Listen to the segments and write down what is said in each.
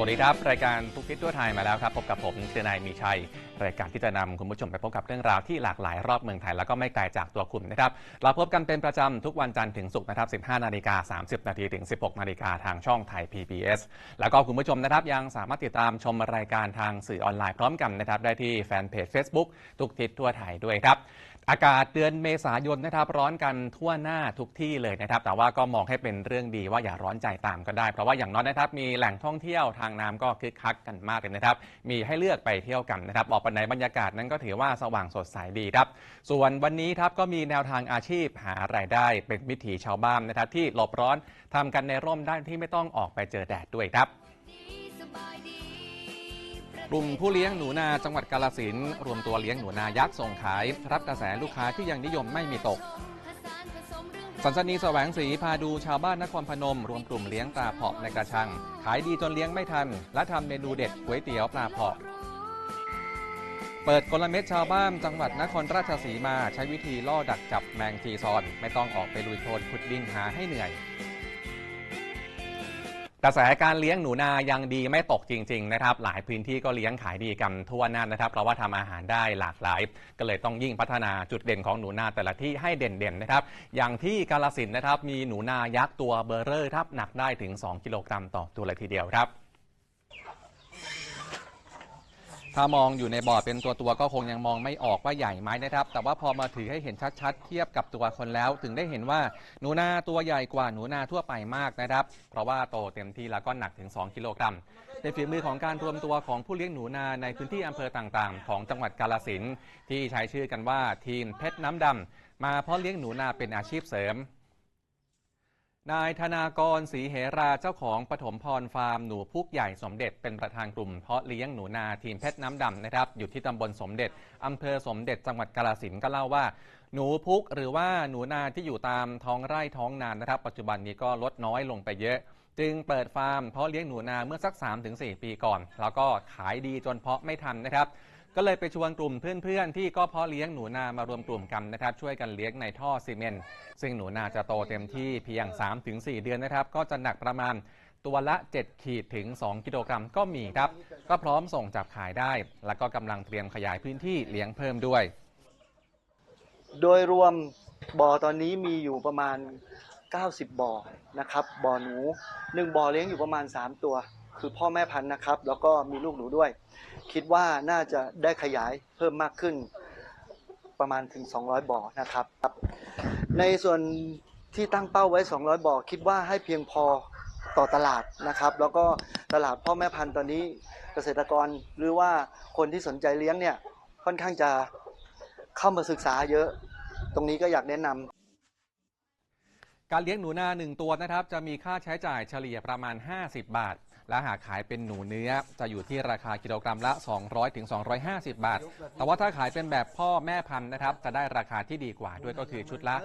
วัสดีครับ รายการทุกทิศทั่วไทยมาแล้วครับ พบกับผมเจนายมีชัย รายการที่จะนำคุณผู้ชมไปพบกับเรื่องราวที่หลากหลายรอบเมืองไทย แล้วก็ไม่ไกลจากตัวคุณนะครับ เราพบกันเป็นประจำทุกวันจันทร์ถึงศุกร์นะครับ 15 นาฬิกา 30 นาทีถึง 16 นาฬิกาทางช่องไทย PBS แล้วก็คุณผู้ชมนะครับยังสามารถติดตามชมรายการทางสื่อออนไลน์พร้อมกันนะครับได้ที่แฟนเพจ Facebook ทุกทิศทั่วไทยด้วยครับ อากาศเดือนเมษายนนะครับร้อนกันทั่วหน้าทุกที่เลยนะครับ แต่ว่าก็มองให้เป็นเรื่องดีว่าอย่าร้อนใจตามก็ได้ เพราะว่าอย่างน้อยนะครับมีแหล่งท่องเที่ยวทางน้ำก็คึกคักกันมากเลยนะครับ มีให้เลือกไปเที่ยวกันนะครับออกไปไหนบรรยากาศนั้นก็ถือว่าสว่างสดใสดีครับ ส่วนวันนี้ครับก็มีแนวทางอาชีพหารายได้เป็นวิถีชาวบ้านนะครับ ที่หลบร้อนทำกันในร่มได้ที่ไม่ต้องออกไปเจอแดดด้วยครับ กลุ่มผู้เลี้ยงหนูนาจังหวัดกาลสินรวมตัวเลี้ยงหนูนายักษ์ส่งขาย รับกระแสลูกค้าที่ยังนิยมไม่มีตก สันสนีแสวงศรีพาดูชาวบ้านนครพนม รวมกลุ่มเลี้ยงปลาเผาะในกระชัง ขายดีจนเลี้ยงไม่ทัน และทำเมนูเด็ดก๋วยเตี๋ยวปลาเผาะเปิดกลเม็ดชาวบ้านจังหวัดนครราชสีมาใช้วิธีล่อดักจับแมงจีซอน ไม่ต้องออกไปลุยโคลนขุดดินหาให้เหนื่อย กระแสการเลี้ยงหนูนายังดีไม่ตกจริง ๆ นะครับ หลายพื้นที่ก็เลี้ยงขายดีกันทั่วหน้านะครับเพราะว่าทำอาหารได้หลากหลาย ก็เลยต้องยิ่งพัฒนาจุดเด่นของหนูนาแต่ละที่ให้เด่นๆนะครับ อย่างที่กาลสินนะครับมีหนูนายักษ์ตัวเบอร์เรอร์ครับหนักได้ถึง 2 กิโลกรัมต่อตัวเลยทีเดียวครับ ถ้ามองอยู่ในบอร์ดเป็นตัวตัวก็คงยังมองไม่ออกว่าใหญ่ไหมนะครับ แต่ว่าพอมาถือให้เห็นชัดๆ เทียบกับตัวคนแล้ว ถึงได้เห็นว่าหนูนาตัวใหญ่กว่าหนูนาทั่วไปมากนะครับ เพราะว่าโตเต็มที่แล้วก็หนักถึง 2 กิโลกรัมเป็นฝีมือของการรวมตัวของผู้เลี้ยงหนูนาในพื้นที่อำเภอต่างๆ ของจังหวัดกาลสินที่ใช้ชื่อกันว่าทีมเพชรน้ำดำมาเพาะเลี้ยงหนูนาเป็นอาชีพเสริม นายธนากรศรีเหราเจ้าของปฐมพรฟาร์มหนูพุกใหญ่สมเด็จเป็นประธานกลุ่มเพาะเลี้ยงหนูนาทีมเพชรน้ำดำนะครับ อยู่ที่ตำบลสมเด็จอำเภอสมเด็จจังหวัดกาฬสินก็เล่าว่า หนูพุกหรือว่าหนูนาที่อยู่ตามท้องไร่ท้องนานะครับ ปัจจุบันนี้ก็ลดน้อยลงไปเยอะ จึงเปิดฟาร์มเพาะเลี้ยงหนูนาเมื่อสัก 3-4 ปีก่อน แล้วก็ขายดีจนเพาะไม่ทันนะครับ ก็เลยไปชวนกลุ่มเพื่อนๆ ที่ก็เพาะเลี้ยงหนูนามารวมกลุ่มกันนะครับ ช่วยกันเลี้ยงในท่อซีเมนต์ซึ่งหนูนาจะโตเต็มที่เพียง 3-4 เดือนนะครับ ก็จะหนักประมาณตัวละ 7 ขีดถึง 2 กิโลกรัมก็มีครับ ก็พร้อมส่งจับขายได้ แล้วก็กำลังเตรียมขยายพื้นที่เลี้ยงเพิ่มด้วย โดยรวมบ่อตอนนี้มีอยู่ประมาณ 90 บ่อนะครับบ่อหนูหนึ่งบ่อเลี้ยงอยู่ประมาณ 3 ตัว คือพ่อแม่พันธุ์นะครับ แล้วก็มีลูกหนูด้วย คิดว่าน่าจะได้ขยายเพิ่มมากขึ้นประมาณถึง 200 บ่อนะครับ ในส่วนที่ตั้งเป้าไว้ 200 บ่อ คิดว่าให้เพียงพอต่อตลาดนะครับ แล้วก็ตลาดพ่อแม่พันธุ์ตอนนี้เกษตรกรหรือว่าคนที่สนใจเลี้ยงเนี่ยค่อนข้างจะเข้ามาศึกษาเยอะ ตรงนี้ก็อยากแนะนำการเลี้ยงหนูนาหนึ่งตัวนะครับ จะมีค่าใช้จ่ายเฉลี่ยประมาณ 50 บาท และหากขายเป็นหนูเนื้อจะอยู่ที่ราคากิโลกรัมละ 200ถึง250 บาท แต่ว่าถ้าขายเป็นแบบพ่อแม่พันธุ์นะครับ จะได้ราคาที่ดีกว่าด้วยก็คือชุดละ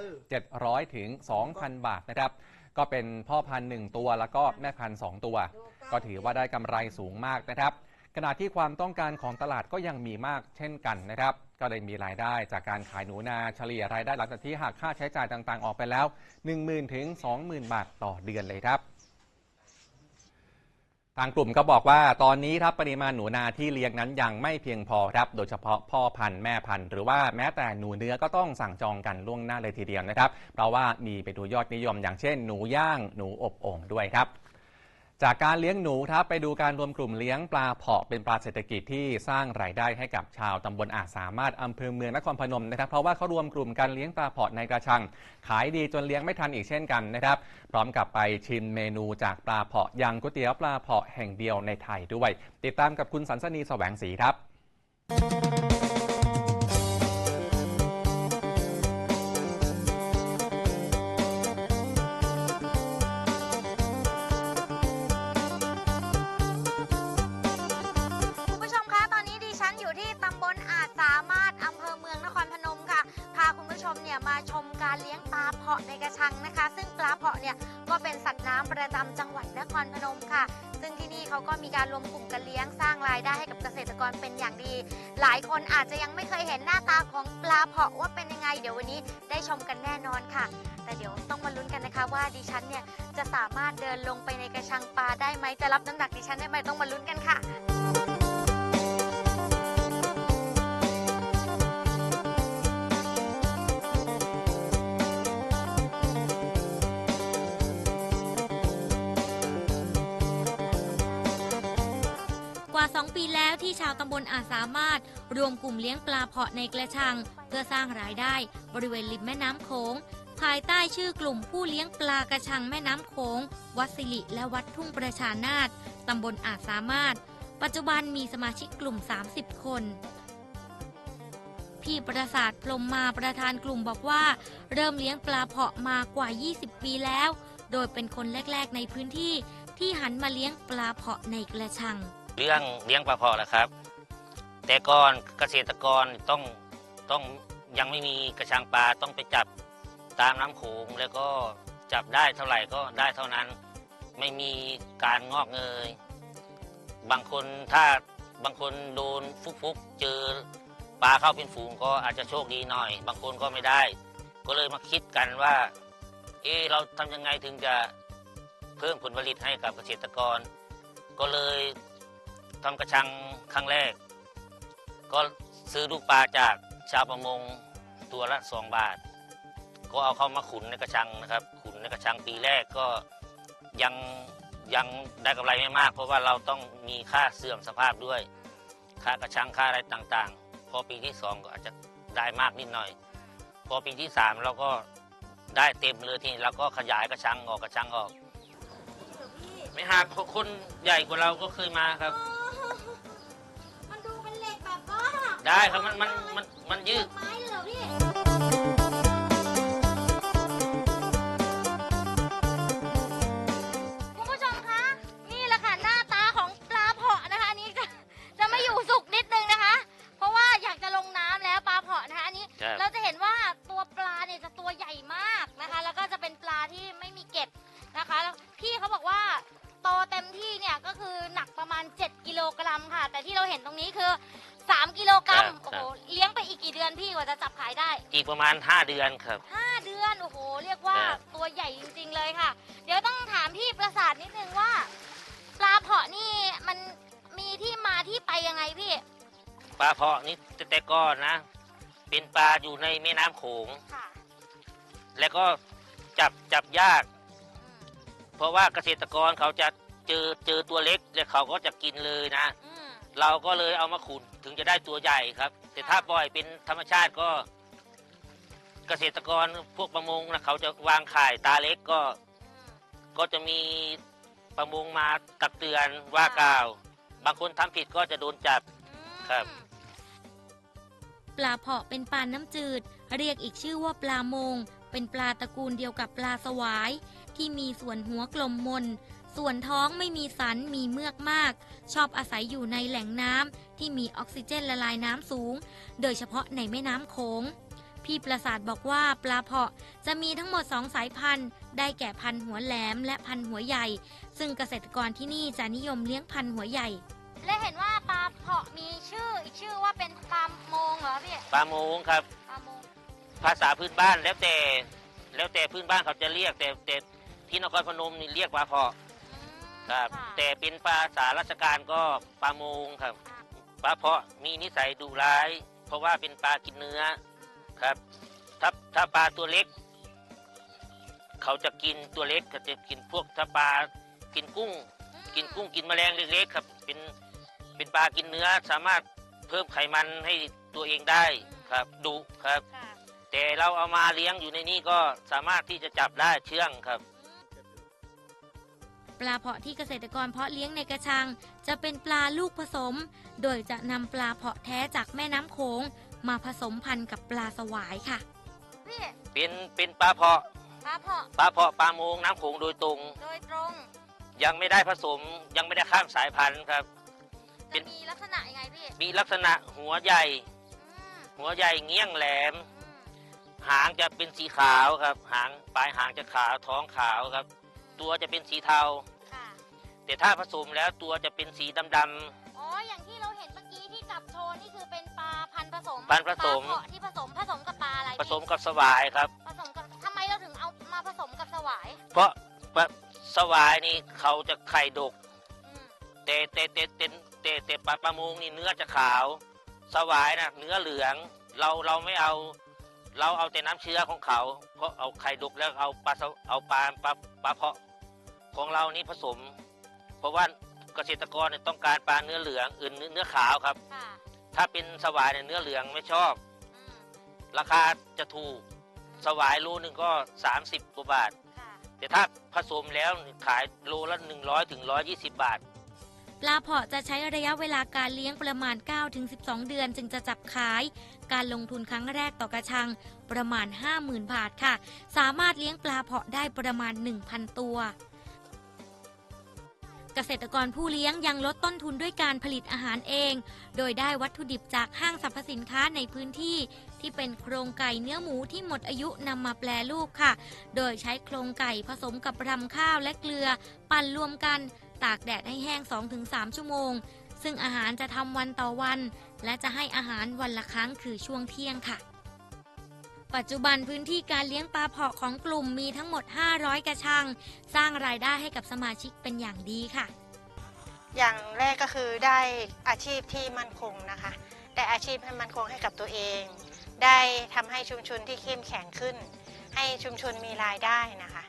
700ถึง2,000 บาทนะครับ ก็เป็นพ่อพันธุ์หนึ่งตัวแล้วก็แม่พันธุ์สองตัว ก็ถือว่าได้กำไรสูงมากนะครับขณะที่ความต้องการของตลาดก็ยังมีมากเช่นกันนะครับ ก็เลยมีรายได้จากการขายหนูนาเฉลี่ยรายได้หลังจากที่หักค่าใช้จ่ายต่างๆ ออกไปแล้ว 10,000ถึง20,000 บาทต่อเดือนเลยครับ ทางกลุ่มก็บอกว่าตอนนี้ครับปริมาณหนูนาที่เลี้ยงนั้นยังไม่เพียงพอครับ โดยเฉพาะพ่อพันธุ์แม่พันธุ์หรือว่าแม้แต่หนูเนื้อก็ต้องสั่งจองกันล่วงหน้าเลยทีเดียวนะครับ เพราะว่ามีไปดูยอดนิยมอย่างเช่นหนูย่างหนูอบโอ่งด้วยครับ จากการเลี้ยงหนูครับไปดูการรวมกลุ่มเลี้ยงปลาเผาะเป็นปลาเศรษฐกิจที่สร้างรายได้ให้กับชาวตำบลอาจสามารถอำเภอเมืองนครพนมนะครับ เพราะว่าเขารวมกลุ่มการเลี้ยงปลาเผาะในกระชัง ขายดีจนเลี้ยงไม่ทันอีกเช่นกันนะครับ พร้อมกับไปชิมเมนูจากปลาเผาะย่างก๋วยเตี๋ยวปลาเผาะแห่งเดียวในไทยด้วย ติดตามกับคุณสันสนีแสวงศรีครับ มีการรวมกลุ่มกันเลี้ยงสร้างรายได้ให้กับเกษตรกรเป็นอย่างดี หลายคนอาจจะยังไม่เคยเห็นหน้าตาของปลาเพาะว่าเป็นยังไง เดี๋ยววันนี้ได้ชมกันแน่นอนค่ะ แต่เดี๋ยวต้องมาลุ้นกันนะคะว่าดิฉันเนี่ยจะสามารถเดินลงไปในกระชังปลาได้ไหมจะรับน้ำหนักดิฉันได้ไหมต้องมาลุ้นกันค่ะ 2 ปีแล้วที่ชาวตำบลอาจสามารถ รวมกลุ่มเลี้ยงปลาเพาะในกระชัง เพื่อสร้างรายได้บริเวณริมแม่น้ำโขงภายใต้ชื่อกลุ่มผู้เลี้ยงปลากระชังแม่น้ำโขงวัดสิริและวัดทุ่งประชานาตตำบลอาจสามารถ ปัจจุบันมีสมาชิกกลุ่ม 30 คน พี่ประสาทพรมมาประธานกลุ่มบอกว่า เริ่มเลี้ยงปลาเพาะมากว่า 20 ปีแล้ว โดยเป็นคนแรก ๆ ในพื้นที่ที่หันมาเลี้ยงปลาเพาะในกระชัง เรื่องเลี้ยงปลาเพาะแหละครับ แต่ก่อนเกษตรกรต้องต้องยังไม่มีกระชังปลาต้องไปจับตามน้ำโขงแล้วก็จับได้เท่าไหร่ก็ได้เท่านั้น ไม่มีการงอกเงย บางคนถ้าบางคนโดนฟุกๆเจอปลาเข้าเป็นฝูงก็อาจจะโชคดีหน่อย บางคนก็ไม่ได้ ก็เลยมาคิดกันว่า เออเราทำยังไงถึงจะเพิ่มผลผลิตให้กับเกษตรกร ก็เลย ทำกระชังครั้งแรก ก็ซื้อลูกปลาจากชาวประมงตัวละสองบาท ก็เอาเข้ามาขุนในกระชังนะครับ ขุนในกระชังปีแรกก็ยังยังได้กำไรไม่มาก เพราะว่าเราต้องมีค่าเสื่อมสภาพด้วย ค่ากระชังค่าอะไรต่างๆ พอปีที่สองก็อาจจะได้มากนิดหน่อย พอปีที่สามเราก็ได้เต็มเลยทีนี้เราก็ขยายกระชังออกกระชังออก ไม่หากคนใหญ่กว่าเราก็เคยมาครับ ได้ครับมันมันมันมันยืด ไม้เลยเหรอพี่คุณผู้ชมคะ นี่แหละค่ะหน้าตาของปลาเพาะนะคะ อันนี้จะจะไม่อยู่สุกนิดนึงนะคะ เพราะว่าอยากจะลงน้ำแล้วปลาเพาะนะคะ อันนี้ ครับ เราจะเห็นว่าตัวปลาเนี่ยจะตัวใหญ่มากนะคะ แล้วก็จะเป็นปลาที่ไม่มีเกล็ดนะคะแล้วพี่เขาบอกว่าโตเต็มที่เนี่ยก็คือหนักประมาณ 7 กิโลกรัมค่ะ แต่ที่เราเห็นตรงนี้คือ 3 กิโลกรัมโอ้โหเลี้ยงไปอีกกี่เดือนพี่กว่าจะจับขายได้ อีกประมาณ 5 เดือนครับ 5 เดือน โอ้โห เรียกว่าครับ ตัวใหญ่จริง ๆ เลยค่ะ เดี๋ยวต้องถามพี่ประสาทนิดนึงว่า ปลาเพาะนี่มันมีที่มาที่ไปยังไงพี่ ปลาเพาะนี่แต่แต่ก่อนนะ เป็นปลาอยู่ในแม่น้ำโขง ค่ะ แล้วก็จับจับยาก เพราะว่าเกษตรกรเขาจะเจอเจอตัวเล็ก แล้วเขาก็จะกินเลยนะ อืม เราก็เลยเอามาขุนถึงจะได้ตัวใหญ่ครับ แต่ถ้าปล่อยเป็นธรรมชาติก็เกษตรกรพวกประมงนะเขาจะวางข่ายตาเล็กก็ ก็จะมีประมงมาตักเตือนว่ากล่าว บางคนทำผิดก็จะโดนจับครับ ปลาเพาะเป็นปลาน้ำจืด เรียกอีกชื่อว่าปลามง เป็นปลาตระกูลเดียวกับปลาสวาย ที่มีส่วนหัวกลมมน ส่วนท้องไม่มีสันมีเมือกมาก ชอบอาศัยอยู่ในแหล่งน้ำที่มีออกซิเจนละลายน้ำสูง โดยเฉพาะในแม่น้ำโขงพี่ประสาทบอกว่าปลาเพาะจะมีทั้งหมด 2 สายพันธุ์ ได้แก่พันธุ์หัวแหลมและพันธุ์หัวใหญ่ ซึ่งเกษตรกรที่นี่จะนิยมเลี้ยงพันธุ์หัวใหญ่ และเห็นว่าปลาเพาะมีชื่ออีกชื่อว่าเป็นปลาโมงเหรอพี่ปลาโมงครับปลาโมงภาษาพื้นบ้านแล้วแต่ แล้วแต่พื้นบ้านเขาจะเรียกแต่แต่ที่นครพนมนี่เรียกปลาเพาะอืม ครับะแต่เป็นภาษาราชการก็ปลาโมงครับปลาเพาะมีนิสัยดุร้าย เพราะว่าเป็นปลากินเนื้อครับ ถ้าถ้าปลาตัวเล็ก เขาจะกินตัวเล็กก็จะกินพวกถ้าปลากินกุ้ง กินกุ้งกินแมลงเล็กๆครับ เป็นเป็นปลากินเนื้อสามารถเพิ่มไขมันให้ตัวเองได้ครับดุครับ ค่ะแต่เราเอามาเลี้ยงอยู่ในนี้ก็สามารถที่จะจับได้เชื่องครับ ปลาเพาะที่เกษตรกรเพาะเลี้ยงในกระชัง จะเป็นปลาลูกผสม โดยจะนำปลาเพาะแท้จากแม่น้ำโขง มาผสมพันธุ์กับปลาสวายค่ะ พี่เป็นเป็นปลาเพาะปลาเพาะปลาเพาะปลาโมงน้ำโขงโดยตรง โดยตรงยังไม่ได้ผสมยังไม่ได้ข้ามสายพันธุ์ครับเป็จะนมีลักษณะยังไงพี่มีลักษณะหัวใหญ่ อืมหัวใหญ่เงี้ยงแหลม อืมหางจะเป็นสีขาวครับ หางปลายหางจะขาวท้องขาวครับ ตัวจะเป็นสีเทา ค่ะ แต่ถ้าผสมแล้วตัวจะเป็นสีดำ อ๋อ อย่างที่เราเห็นเมื่อกี้ที่จับโชว์นี่คือเป็นปลาพันธุ์ผสมพันธุ์ผสม ปลาเผาะที่ผสมผสมกับปลาอะไรๆผสมกับสวายครับ ผสมกับทำไมเราถึงเอามาผสมกับสวายเพราะปลาสวายนี่เขาจะไข่ดก อืมแต่แต่แต่แต่แต่แต่ปลาประมงนี่เนื้อจะขาว สวายนะเนื้อเหลือง เราเราไม่เอา เราเอาแต่น้ำเชื้อของเขาเพราะเอาไข่ดกแล้วเอาปลาสวเอาปลาปลาปลาเพาะ ของเรานี่ผสม เพราะว่าเกษตรกรเนี่ยต้องการปลาเนื้อเหลืองอื่นเนื้อเนื้อขาวครับ ค่ะถ้าเป็นสวายเนี่ยเนื้อเหลืองไม่ชอบ อืมราคาจะถูกสวายโลหนึ่งก็ 30กว่าบาท ค่ะ แต่ถ้าผสมแล้วขายโลละ100ถึง120 บาท ปลาเพาะจะใช้ระยะเวลาการเลี้ยงประมาณ 9-12 เดือนจึงจะจับขาย การลงทุนครั้งแรกต่อกระชังประมาณ 50,000 บาทค่ะ สามารถเลี้ยงปลาเพาะได้ประมาณ 1,000 ตัว เกษตรกรผู้เลี้ยงยังลดต้นทุนด้วยการผลิตอาหารเอง โดยได้วัตถุดิบจากห้างสรรพสินค้าในพื้นที่ ที่เป็นโครงไก่เนื้อหมูที่หมดอายุนำมาแปรรูปค่ะ โดยใช้โครงไก่ผสมกับรำข้าวและเกลือ ปั่นรวมกัน ตากแดดให้แห้ง 2-3 ชั่วโมง ซึ่งอาหารจะทำวันต่อวัน และจะให้อาหารวันละครั้งคือช่วงเที่ยงค่ะ ปัจจุบันพื้นที่การเลี้ยงปลาเพาะของกลุ่มมีทั้งหมด 500 กระชัง สร้างรายได้ให้กับสมาชิกเป็นอย่างดีค่ะ อย่างแรกก็คือได้อาชีพที่มั่นคงนะคะ ได้อาชีพให้มั่นคงให้กับตัวเอง ได้ทำให้ชุมชนที่เข้มแข็งขึ้น ให้ชุมชนมีรายได้นะคะ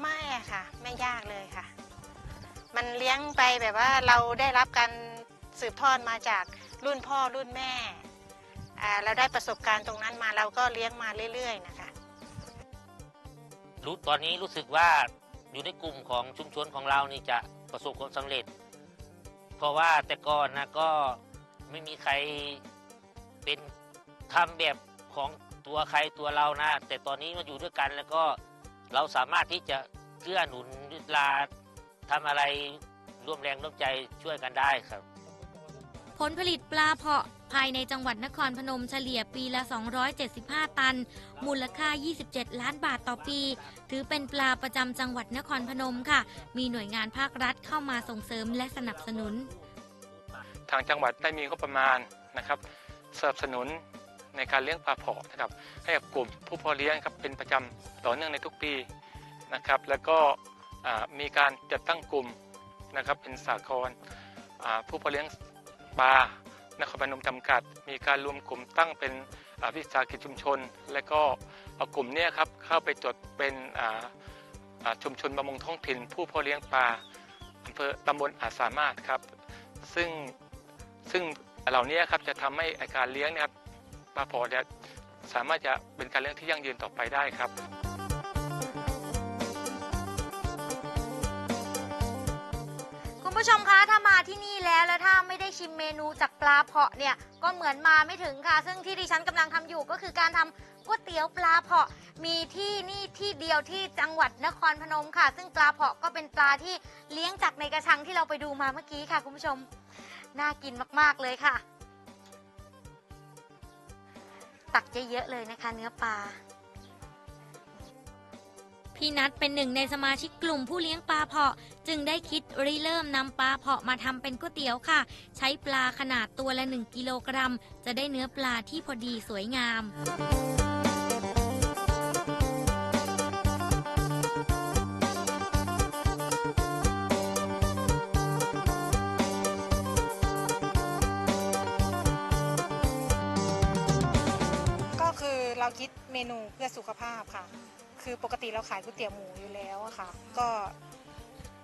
ไม่อะค่ะ ไม่ยากเลยค่ะ มันเลี้ยงไปแบบว่าเราได้รับการสืบทอดมาจากรุ่นพ่อรุ่นแม่อ่า เราได้ประสบการณ์ตรงนั้นมาเราก็เลี้ยงมาเรื่อย ๆ นะคะ รู้ตอนนี้รู้สึกว่าอยู่ในกลุ่มของชุมชนของเรานี่จะประสบความสำเร็จ เพราะว่าแต่ก่อนนะก็ไม่มีใครเป็นทำแบบของตัวใครตัวเรานะ แต่ตอนนี้มาอยู่ด้วยกันแล้วก็เราสามารถที่จะเกื้อหนุนลาทำอะไรร่วมแรงร่วมใจช่วยกันได้ครับ ผลผลิตปลาเพาะภายในจังหวัดนครพนมเฉลี่ยปีละ 275 ตัน มูลค่า 27 ล้านบาทต่อปี ถือเป็นปลาประจำจังหวัดนครพนมค่ะ มีหน่วยงานภาครัฐเข้ามาส่งเสริมและสนับสนุน ทางจังหวัดได้มีงบประมาณนะครับสนับสนุนในการเลี้ยงปลาเพาะนะครับให้กับกลุ่มผู้เพาะเลี้ยงครับเป็นประจำต่อเนื่องในทุกปีนะครับ แล้วก็มีการจัดตั้งกลุ่มนะครับเป็นสากลผู้เพาะเลี้ยง ปลานครพนมจำกัด มีการรวมกลุ่มตั้งเป็นวิสาหกิจชุมชน และก็เอากลุ่มนี้ครับเข้าไปจดเป็นชุมชนประมงท้องถิ่น ผู้พาะเลี้ยงปลาอำเภอตำบลอาจสามารถครับ ซึ่งซึ่งเหล่านี้ครับจะทำให้อาการเลี้ยงนะครับปลาพอจะสามารถจะเป็นการเลี้ยงที่ยั่งยืนต่อไปได้ครับ ผู้ชมคะถ้ามาที่นี่แล้วแล้วถ้าไม่ได้ชิมเมนูจากปลาเพาะเนี่ยก็เหมือนมาไม่ถึงค่ะ ซึ่งที่ดิฉันกำลังทำอยู่ก็คือการทำก๋วยเตี๋ยวปลาเพาะ มีที่นี่ที่เดียวที่จังหวัดนครพนมค่ะ ซึ่งปลาเพาะก็เป็นปลาที่เลี้ยงจากในกระชังที่เราไปดูมาเมื่อกี้ค่ะคุณผู้ชมน่ากินมากๆเลยค่ะ ตักเยอะๆเลยนะคะ เนื้อปลา พี่นัทเป็นหนึ่งในสมาชิกกลุ่มผู้เลี้ยงปลาเพาะ จึงได้คิดริเริ่มนำปลาเพาะมาทำเป็นก๋วยเตี๋ยวค่ะ ใช้ปลาขนาดตัวละ 1 กิโลกรัม จะได้เนื้อปลาที่พอดีสวยงามก็คือเราคิดเมนูเพื่อสุขภาพค่ะ คือปกติเราขายก๋วยเตี๋ยวหมูอยู่แล้วอะค่ะ ก็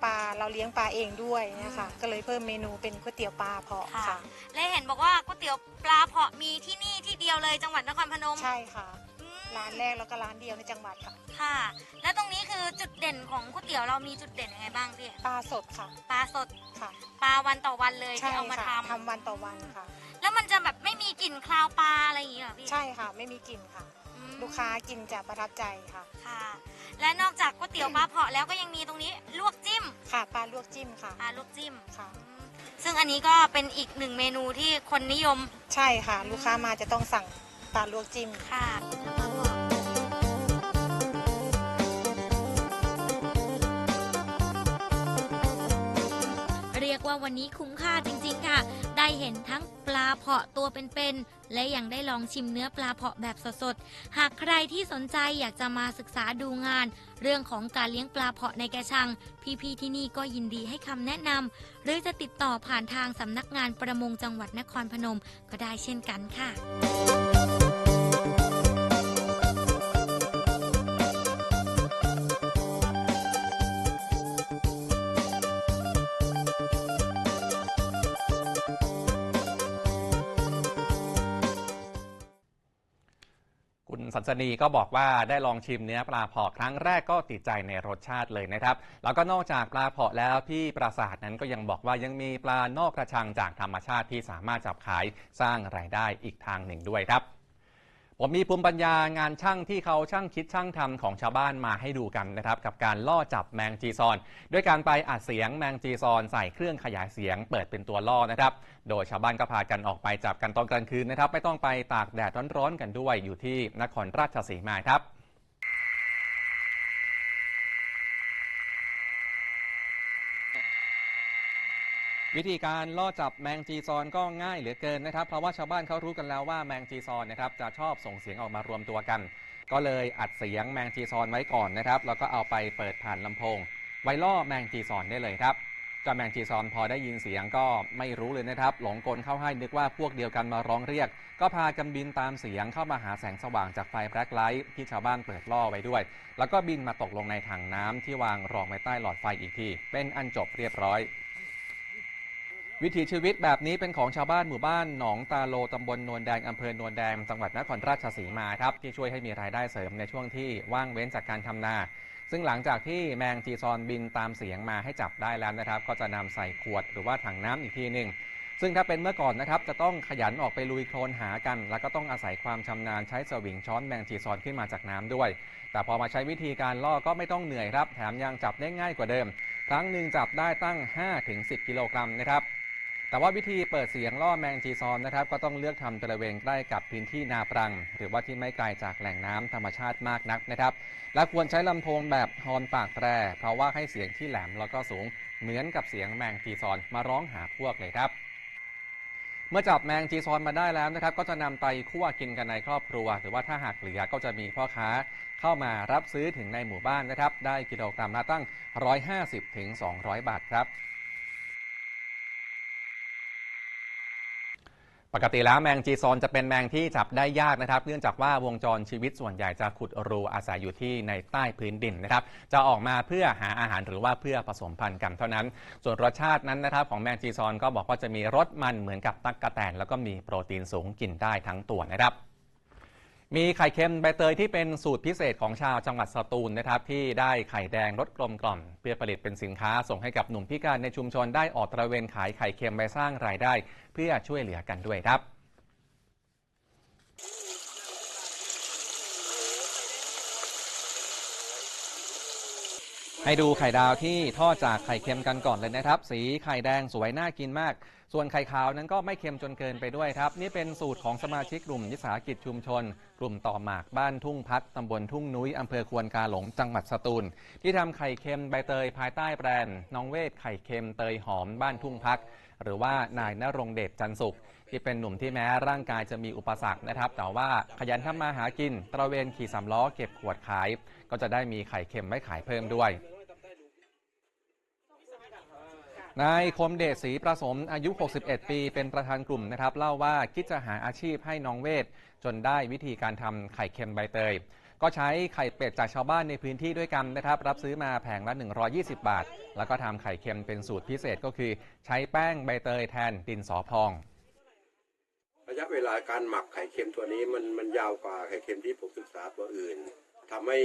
ปลาเราเลี้ยงปลาเองด้วยนะคะก็เลยเพิ่มเมนูเป็นก๋วยเตี๋ยวปลาเพาะค่ะ ค่ะ และเห็นบอกว่าก๋วยเตี๋ยวปลาเพาะมีที่นี่ที่เดียวเลยจังหวัดนครพนมใช่ค่ะ อืมร้านแรกแล้วก็ร้านเดียวในจังหวัดค่ะค่ะ แล้วตรงนี้คือจุดเด่นของก๋วยเตี๋ยวเรามีจุดเด่นยังไงบ้างพี่ปลาสดค่ะปลาสดค่ะปลาวันต่อวันเลยใช่ที่เอามาค่ะทำทำวันต่อวันค่ะ แล้วมันจะแบบไม่มีกลิ่นคาวปลาอะไรอย่างงี้เหรอพี่ ใช่ค่ะ ไม่มีกลิ่นค่ะอืม ลูกค้ากินจะประทับใจค่ะ ค่ะ และนอกจากก๋วยเตี๋ยวปลาเผาะแล้วก็ยังมีตรงนี้ลวกจิ้มค่ะปลาลวกจิ้มค่ะ ปลาลวกจิ้มค่ะอืมซึ่งอันนี้ก็เป็นอีกหนึ่งเมนูที่คนนิยมใช่ค่ะ ลูกค้ามาจะต้องสั่งปลาลวกจิ้มค่ะเรียกว่าวันนี้คุ้มค่าจริงๆค่ะ ได้เห็นทั้งปลาเผาะตัวเป็นๆ และยังได้ลองชิมเนื้อปลาเผาะแบบสดๆ หากใครที่สนใจอยากจะมาศึกษาดูงาน เรื่องของการเลี้ยงปลาเผาะในแกชัง พี่ๆที่นี่ก็ยินดีให้คำแนะนำหรือจะติดต่อผ่านทางสำนักงานประมงจังหวัดนครพนมก็ได้เช่นกันค่ะ สันสนีก็บอกว่าได้ลองชิมเนื้อปลาเผาะครั้งแรกก็ติดใจในรสชาติเลยนะครับ แล้วก็นอกจากปลาเผาะแล้วพี่ปราสาทนั้นก็ยังบอกว่ายังมีปลานอกกระชังจากธรรมชาติที่สามารถจับขายสร้างรายได้อีกทางหนึ่งด้วยครับ ผมมีภูมิปัญญางานช่างที่เขาช่างคิดช่างทำของชาวบ้านมาให้ดูกันนะครับ กับการล่อจับแมงจีซอน ด้วยการไปอัดเสียงแมงจีซอนใส่เครื่องขยายเสียงเปิดเป็นตัวล่อนะครับ โดยชาวบ้านก็พากันออกไปจับกันตอนกลางคืนนะครับ ไม่ต้องไปตากแดดร้อนๆกันด้วยอยู่ที่นครราชสีมาครับ วิธีการล่อจับแมงจีซอนก็ง่ายเหลือเกินนะครับ เพราะว่าชาวบ้านเขารู้กันแล้วว่าแมงจีซอนนะครับจะชอบส่งเสียงออกมารวมตัวกัน ก็เลยอัดเสียงแมงจีซอนไว้ก่อนนะครับแล้วก็เอาไปเปิดผ่านลำโพง ไว้ล่อแมงจีซอนได้เลยครับจ้าแมงจีซอนพอได้ยินเสียงก็ไม่รู้เลยนะครับ หลงกลเข้าให้นึกว่าพวกเดียวกันมาร้องเรียก ก็พากันบินตามเสียงเข้ามาหาแสงสว่างจากไฟแบล็คไลท์ที่ชาวบ้านเปิดล่อไว้ด้วย แล้วก็บินมาตกลงในถังน้ำที่วางรองไว้ใต้หลอดไฟอีกที เป็นอันจบเรียบร้อย วิถีชีวิตแบบนี้เป็นของชาวบ้านหมู่บ้านหนองตาโลตำบลนวลแดงอำเภอนวลแดงจังหวัดนครราชสีมาครับที่ช่วยให้มีรายได้เสริมในช่วงที่ว่างเว้นจากการทำนา ซึ่งหลังจากที่แมงจีซอนบินตามเสียงมาให้จับได้แล้วนะครับ ก็จะนำใส่ขวดหรือว่าถังน้ำอีกทีหนึ่งซึ่งถ้าเป็นเมื่อก่อนนะครับจะต้องขยันออกไปลุยโคลนหากัน แล้วก็ต้องอาศัยความชำนาญใช้สวิงช้อนแมงจีซอนขึ้นมาจากน้ำด้วย แต่พอมาใช้วิธีการล่อก็ไม่ต้องเหนื่อยครับ แถมยังจับได้ง่ายกว่าเดิม ครั้งหนึ่งจับได้ตั้ง 5-10 กิโลกรัมนะครับ แต่ว่าวิธีเปิดเสียงล่อแมงจีซอนนะครับ ก็ต้องเลือกทำบริเวณใกล้กับพื้นที่นาปรัง หรือว่าที่ไม่ไกลจากแหล่งน้ำธรรมชาติมากนักนะครับ และควรใช้ลำโพงแบบฮอนปากแตร เพราะว่าให้เสียงที่แหลมแล้วก็สูงเหมือนกับเสียงแมงจีซอนมาร้องหาพวกเลยครับเมื่อจับแมงจีซอนมาได้แล้วนะครับ ก็จะนำไปคั่วกินกันในครอบครัว หรือว่าถ้าหากเหลือก็จะมีพ่อค้าเข้ามารับซื้อถึงในหมู่บ้านนะครับ ได้กิโลกรัมละตั้ง 150-200 บาทครับ ปกติแล้วแมงจีซอนจะเป็นแมงที่จับได้ยากนะครับ เนื่องจากว่าวงจรชีวิตส่วนใหญ่จะขุดรูอาศัยอยู่ที่ในใต้พื้นดินนะครับ จะออกมาเพื่อหาอาหารหรือว่าเพื่อผสมพันธุ์กันเท่านั้น ส่วนรสชาตินั้นนะครับ ของแมงจีซอนก็บอกว่าจะมีรสมันเหมือนกับตั๊กกะแตนแล้วก็มีโปรตีนสูงกินได้ทั้งตัวนะครับ มีไข่เค็มใบเตยที่เป็นสูตรพิเศษของชาวจังหวัดสตูลนะครับ ที่ได้ไข่แดงรสกลมกล่อมเพื่อผลิตเป็นสินค้าส่งให้กับหนุ่มพิการในชุมชนได้ออกตระเวนขายไข่เค็มไปสร้างรายได้ เพื่อช่วยเหลือกันด้วยครับให้ดูไข่ดาวที่ทอดจากไข่เค็มกันก่อนเลยนะครับ สีไข่แดงสวยน่ากินมาก ส่วนไข่ขาวนั้นก็ไม่เค็มจนเกินไปด้วยครับ นี่เป็นสูตรของสมาชิกกลุ่มวิสาหกิจชุมชน กลุ่มต่อหมากบ้านทุ่งพัดตำบลทุ่งนุ้ยอำเภอควนกาหลงจังหวัดสตูล ที่ทำไข่เค็มใบเตยภายใต้แบรนด์น้องเวทไข่เค็มเตยหอมบ้านทุ่งพัก หรือว่านายนรงเดชจันสุข ที่เป็นหนุ่มที่แม้ร่างกายจะมีอุปสรรคนะครับ แต่ว่าขยันทำมาหากินตระเวนขี่สามล้อเก็บขวดขาย ก็จะได้มีไข่เค็มไว้ขายเพิ่มด้วย นายคมเดชศรีประสมอายุ 61 ปี เป็นประธานกลุ่มนะครับเล่าว่าคิดจะหาอาชีพให้น้องเวท จนได้วิธีการทำไข่เค็มใบเตย ก็ใช้ไข่เป็ดจากชาวบ้านในพื้นที่ด้วยกันนะครับ รับซื้อมาแผงละ 120 บาท แล้วก็ทำไข่เค็มเป็นสูตรพิเศษก็คือ ใช้แป้งใบเตยแทนดินสอพอง ระยะเวลาการหมักไข่เค็มตัวนี้มันมันยาวกว่าไข่เค็มที่ผมศึกษาตัวอื่นทำให้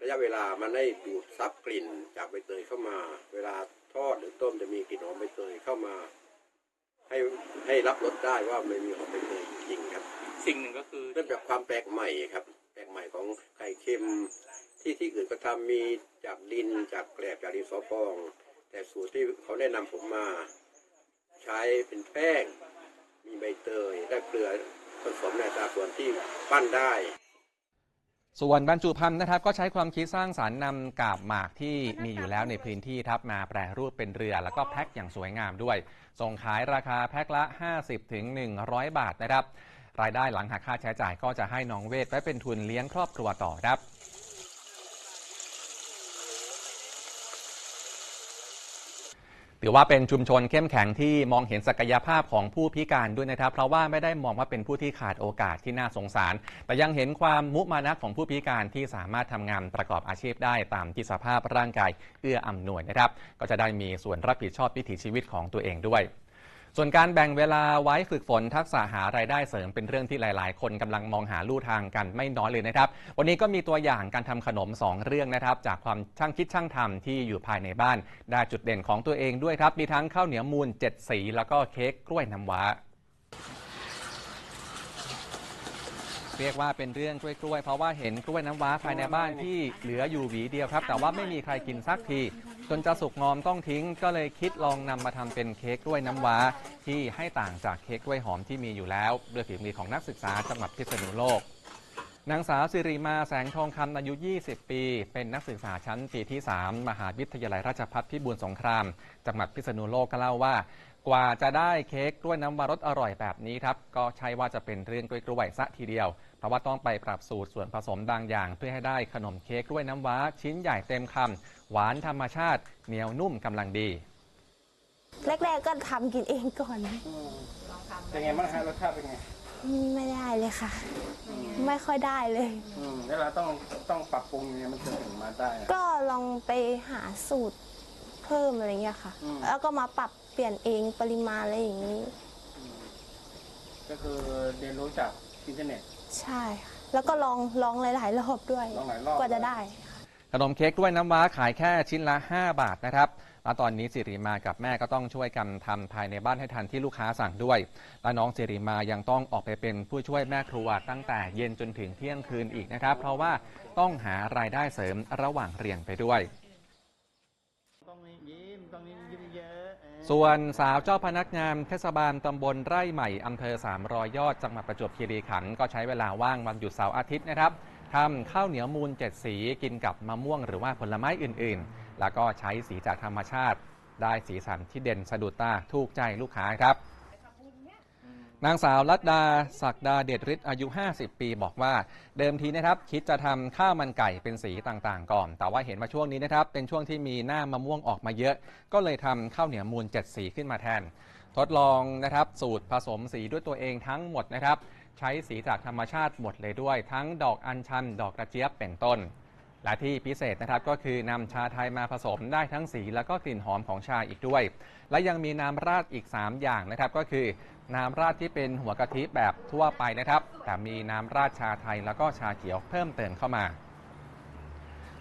ระยะเวลามันได้ดูดซับกลิ่นจากใบเตยเข้ามา เวลา ทอดหรือต้มจะมีกลิ่นหอมใบเตยเข้ามา ให้ให้รับรสได้ว่าไม่มีหอมใบเตยจริงๆครับ สิ่งหนึ่งก็คือเริ่มจากความแปลกใหม่ครับ แปลกใหม่ของไข่เค็ม ที่ที่อื่นก็ทำมีจากดินจากแกลบจากดินสอพอง แต่สูตรที่เขาแนะนำผมมา ใช้เป็นแป้ง มีใบเตยและเกลือผสมในอัตราส่วนที่ปั้นได้ ส่วนบรรจุภัณฑ์นะครับก็ใช้ความคิดสร้างสารรค์นำกาบหมากที่มีอยู่แล้วในพื้นที่ครับมาแปรรูปเป็นเรือแล้วก็แพ็คอย่างสวยงามด้วย ส่งขายราคาแพ็คละ 50ถึง100 บาทนะครับ รายได้หลังหักค่าใช้จ่ายก็จะให้น้องเวทไว้เป็นทุนเลี้ยงครอบครัวต่อครับ ถือว่าเป็นชุมชนเข้มแข็งที่มองเห็นศักยภาพของผู้พิการด้วยนะครับ เพราะว่าไม่ได้มองว่าเป็นผู้ที่ขาดโอกาสที่น่าสงสาร แต่ยังเห็นความมุมานะของผู้พิการที่สามารถทำงานประกอบอาชีพได้ตามที่สภาพร่างกายเอื้ออำนวยนะครับ ก็จะได้มีส่วนรับผิดชอบวิถีชีวิตของตัวเองด้วย ส่วนการแบ่งเวลาไว้ฝึกฝนทักษะหารายได้เสริมเป็นเรื่องที่หลาย ๆ คนกำลังมองหาลู่ทางกันไม่น้อยเลยนะครับ วันนี้ก็มีตัวอย่างการทำขนม 2 เรื่องนะครับ จากความช่างคิดช่างทำที่อยู่ภายในบ้าน ได้จุดเด่นของตัวเองด้วยครับ มีทั้งข้าวเหนียวมูล 7 สี แล้วก็เค้กกล้วยน้ำว้าเรียกว่าเป็นเรื่องกล้วยๆ เพราะว่าเห็นกล้วยน้ำว้าภายในบ้านที่เหลืออยู่หวีเดียวครับ แต่ว่าไม่มีใครกินสักที จนจะสุกงอมต้องทิ้ง ก็เลยคิดลองนำมาทำเป็นเค้กกล้วยน้ำว้า ที่ให้ต่างจากเค้กกล้วยหอมที่มีอยู่แล้วด้วยฝีมือของนักศึกษาจังหวัดพิษณุโลก นางสาวสิริมาแสงทองคำอายุ 20 ปี เป็นนักศึกษาชั้นปีที่ 3 มหาวิทยาลัยราชภัฏพิบูลสงคราม จังหวัดพิษณุโลกก็เล่าว่า กว่าจะได้เค้กกล้วยน้ำว้ารสอร่อยแบบนี้ครับ ก็ใช่ว่าจะเป็นเรื่องกล้วยๆซะทีเดียว เพราะว่าต้องไปปรับสูตรส่วนผสมบางอย่าง เพื่อให้ได้ขนมเค้กกล้วยน้ำว้าชิ้นใหญ่เต็มคำ หวานธรรมชาติเหนียวนุ่มกำลังดี แรกๆก็ทำกินเองก่อน เป็นไงบ้างฮะรสชาติเป็นไงไม่ได้เลยค่ะ ไม่ค่อยได้เลย อืมแล้วเราต้องต้องปรับปรุงยังไงมันจะถึงมาได้อะก็ลองไปหาสูตรเพิ่มอะไรเงี้ยค่ะอืมแล้วก็มาปรับเปลี่ยนเองปริมาณอะไรอย่างนี้ ก็คือเรียนรู้จากอินเทอร์เน็ต ใช่ค่ะแล้วก็ลองลองหลายๆรอบด้วย ลองหลายรอบ กว่าจะได้ ขนมเค้กกล้วยน้ำว้าขายแค่ชิ้นละ 5 บาทนะครับแล้วตอนนี้สิริมากับแม่ก็ต้องช่วยกันทำภายในบ้านให้ทันที่ลูกค้าสั่งด้วย และน้องสิริมายังต้องออกไปเป็นผู้ช่วยแม่ครัวตั้งแต่เย็นจนถึงเที่ยงคืนอีกนะครับ เพราะว่าต้องหารายได้เสริมระหว่างเรียนไปด้วยต้องยิ้มต้องยิ้มเยอะเออส่วนสาวเจ้าพนักงานเทศบาลตำบลไร่ใหม่อำเภอสามรอยยอดจังหวัดประจวบคีรีขันธ์ก็ใช้เวลาว่างวันหยุดเสาร์อาทิตย์นะครับ ทำข้าวเหนียวมูลเจ็ดสีกินกับมะม่วงหรือว่าผลไม้อื่นๆ แล้วก็ใช้สีจากธรรมชาติ ได้สีสันที่เด่นสะดุดตาถูกใจลูกค้าครับ นางสาวรัตดาศักดาเดชฤทธิ์อายุ 50 ปีบอกว่า เดิมทีนะครับ คิดจะทำข้าวมันไก่เป็นสีต่างๆ ก่อน แต่ว่าเห็นว่าช่วงนี้นะครับ เป็นช่วงที่มีหน้ามะม่วงออกมาเยอะ ก็เลยทำข้าวเหนียวมูลเจ็ดสีขึ้นมาแทน ทดลองนะครับสูตรผสมสีด้วยตัวเองทั้งหมดนะครับ ใช้สีจากธรรมชาติหมดเลยด้วย ทั้งดอกอัญชัน ดอกกระเจี๊ยบเป็นต้น และที่พิเศษนะครับก็คือนำชาไทยมาผสมได้ทั้งสีแล้วก็กลิ่นหอมของชาอีกด้วย และยังมีน้ำราดอีก 3 อย่างนะครับ ก็คือน้ำราดที่เป็นหัวกะทิแบบทั่วไปนะครับ แต่มีน้ำราดชาไทยแล้วก็ชาเขียวเพิ่มเติมเข้ามา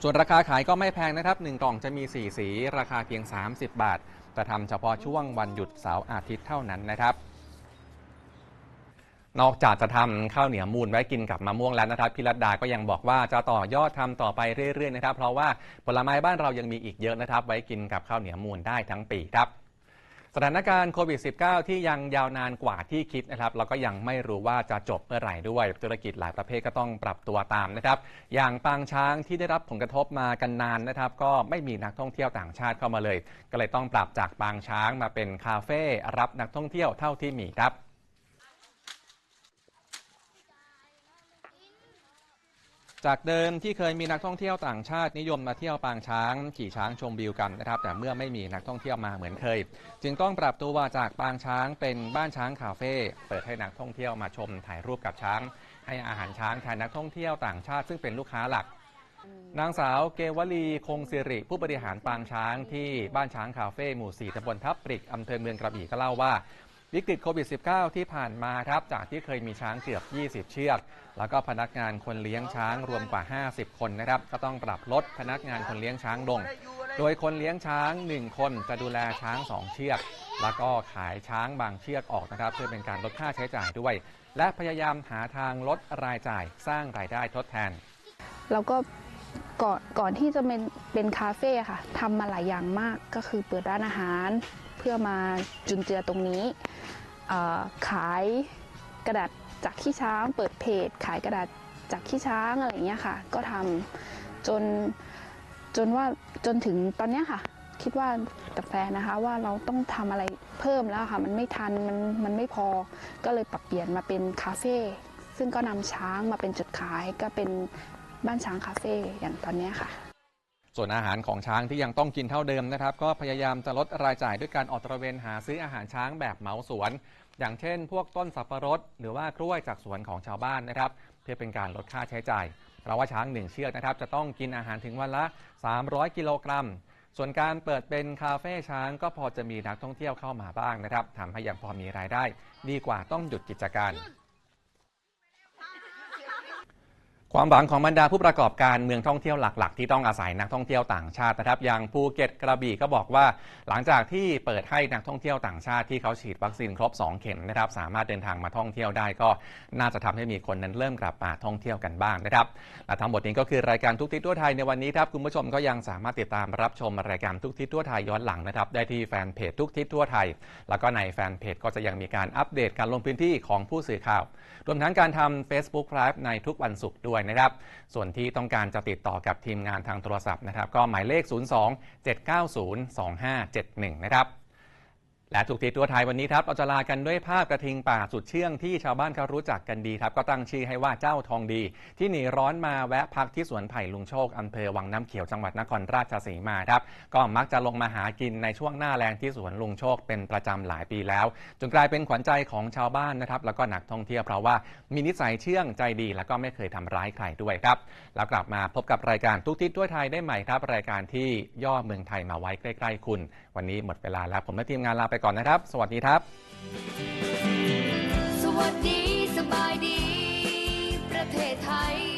ส่วนราคาขายก็ไม่แพงนะครับ1กล่องจะมี 4 สี ราคาเพียง 30 บาท แต่ทำเฉพาะช่วงวันหยุดเสาร์อาทิตย์เท่านั้นนะครับ นอกจากจะทำข้าวเหนียวมูลไว้กินกับมะม่วงแล้วนะครับพี่รัตดาก็ยังบอกว่าจะต่อยอดทำต่อไปเรื่อยๆนะครับ เพราะว่าผลไม้บ้านเรายังมีอีกเยอะนะครับ ไว้กินกับข้าวเหนียวมูลได้ทั้งปีครับสถานการณ์โควิด -19 ที่ยังยาวนานกว่าที่คิดนะครับแล้วก็ยังไม่รู้ว่าจะจบเมื่อไหร่ด้วย ธุรกิจหลายประเภทก็ต้องปรับตัวตามนะครับ อย่างปางช้างที่ได้รับผลกระทบมากันนานนะครับ ก็ไม่มีนักท่องเที่ยวต่างชาติเข้ามาเลย ก็เลยต้องปรับจากปางช้างมาเป็นคาเฟ่รับนักท่องเที่ยวเท่าที่มีครับ จากเดิมที่เคยมีนักท่องเที่ยวต่างชาตินิยมมาเที่ยวปางช้าง ขี่ช้างชมวิวกันนะครับ แต่เมื่อไม่มีนักท่องเที่ยวมาเหมือนเคย จึงต้องปรับตัวจากปางช้างเป็นบ้านช้างคาเฟ่เปิดให้นักท่องเที่ยวมาชมถ่ายรูปกับช้าง ให้อาหารช้างแทนนักท่องเที่ยวต่างชาติซึ่งเป็นลูกค้าหลัก นางสาวเกวลีคงสิริ ผู้บริหารปางช้างที่บ้านช้างคาเฟ่หมู่ 4ตำบลทับปริกอำเภอเมืองกระบี่ก็เล่าว่า วิกฤตโควิด -19 ที่ผ่านมาครับ จากที่เคยมีช้างเกือบ 20 เชือก แล้วก็พนักงานคนเลี้ยงช้างรวมกว่า 50 คนนะครับ ก็ต้องปรับลดพนักงานคนเลี้ยงช้างลง โดยคนเลี้ยงช้าง 1 คนจะดูแลช้าง 2 เชือก แล้วก็ขายช้างบางเชือกออกนะครับ เพื่อเป็นการลดค่าใช้จ่ายด้วย และพยายามหาทางลดรายจ่ายสร้างรายได้ทดแทน แล้วก็ก่อนก่อนที่จะเป็นเป็นคาเฟ่ค่ะทำมาหลายอย่างมากก็คือเปิดร้านอาหาร พื่อพื่อมาจุนเจือตรงนี้ ขายกระดาษจากขี้ช้าง เปิดเพจ ขายกระดาษจากขี้ช้างอะไรอย่างเงี้ยค่ะ ก็ทำจนจนว่าจนถึงตอนเนี้ยค่ะ คิดว่ากับแฟนนะคะว่าเราต้องทำอะไรเพิ่มแล้วค่ะ มันไม่ทันมันมันไม่พอก็เลยปรับเปลี่ยนมาเป็นคาเฟ่ซึ่งก็นำช้างมาเป็นจุดขายก็เป็นบ้านช้างคาเฟ่อย่างตอนเนี้ยค่ะ ส่วนอาหารของช้างที่ยังต้องกินเท่าเดิมนะครับ ก็พยายามจะลดรายจ่ายด้วยการออกตระเวนหาซื้ออาหารช้างแบบเหมาสวน อย่างเช่น พวกต้นสับปะรด หรือว่ากล้วยจากสวนของชาวบ้านนะครับ เพื่อเป็นการลดค่าใช้จ่าย เพราะว่าช้างหนึ่งเชือกนะครับ จะต้องกินอาหารถึงวันละ 300 กิโลกรัม ส่วนการเปิดเป็นคาเฟ่ช้างก็พอจะมีนักท่องเที่ยวเข้ามาบ้างนะครับทำให้ยังพอมีรายได้ ดีกว่าต้องหยุดกิจการ ความหวังของบรรดาผู้ประกอบการเมืองท่องเที่ยวหลัก ๆ ที่ต้องอาศัยนักท่องเที่ยวต่างชาตินะครับ อย่างภูเก็ตกระบี่ก็บอกว่า หลังจากที่เปิดให้นักท่องเที่ยวต่างชาติที่เขาฉีดวัคซีนครบ 2 เข็มนะครับ สามารถเดินทางมาท่องเที่ยวได้ก็น่าจะทำให้มีคนนั้นเริ่มกลับมาท่องเที่ยวกันบ้างนะครับและทั้งหมดนี้ก็คือรายการทุกทิศทั่วไทยในวันนี้ครับคุณผู้ชมก็ยังสามารถติดตามรับชมรายการทุกทิศทั่วไทยย้อนหลังนะครับได้ที่แฟนเพจทุกทิศทั่วไทย แล้วก็ในแฟนเพจก็จะยังมีการอัปเดตการลงพื้นที่ของผู้สื่อข่าว รวมทั้งการทำ Facebook Live ในทุกวันศุกร์ด้วยนะครับ ส่วนที่ต้องการจะติดต่อกับทีมงานทางโทรศัพท์นะครับ ก็หมายเลข 02 790 2571 นะครับ และทุกทีทั่วไทยวันนี้ครับเราจะลากันด้วยภาพกระทิงป่าสุดเชื่องที่ชาวบ้านเขารู้จักกันดีครับ ก็ตั้งชื่อให้ว่าเจ้าทองดี ที่หนีร้อนมาแวะพักที่สวนไผ่ลุงโชคอำเภอวังน้ำเขียวจังหวัดนครราชสีมาครับ ก็มักจะลงมาหากินในช่วงหน้าแรงที่สวนลุงโชคเป็นประจำหลายปีแล้ว จนกลายเป็นขวัญใจของชาวบ้านนะครับ แล้วก็นักท่องเที่ยวเพราะว่ามีนิสัยเชื่องใจดี แล้วก็ไม่เคยทำร้ายใครด้วยครับแล้วกลับมาพบกับรายการทุกทิศทั่วไทยได้ใหม่ครับ รายการที่ย่อเมืองไทยมาไว้ใกล้ ๆ คุณ วันนี้หมดเวลาแล้วผมและทีมงานลาไปไปก่อนนะครับ สวัสดีครับ สวัสดีสบายดี ประเทศไทย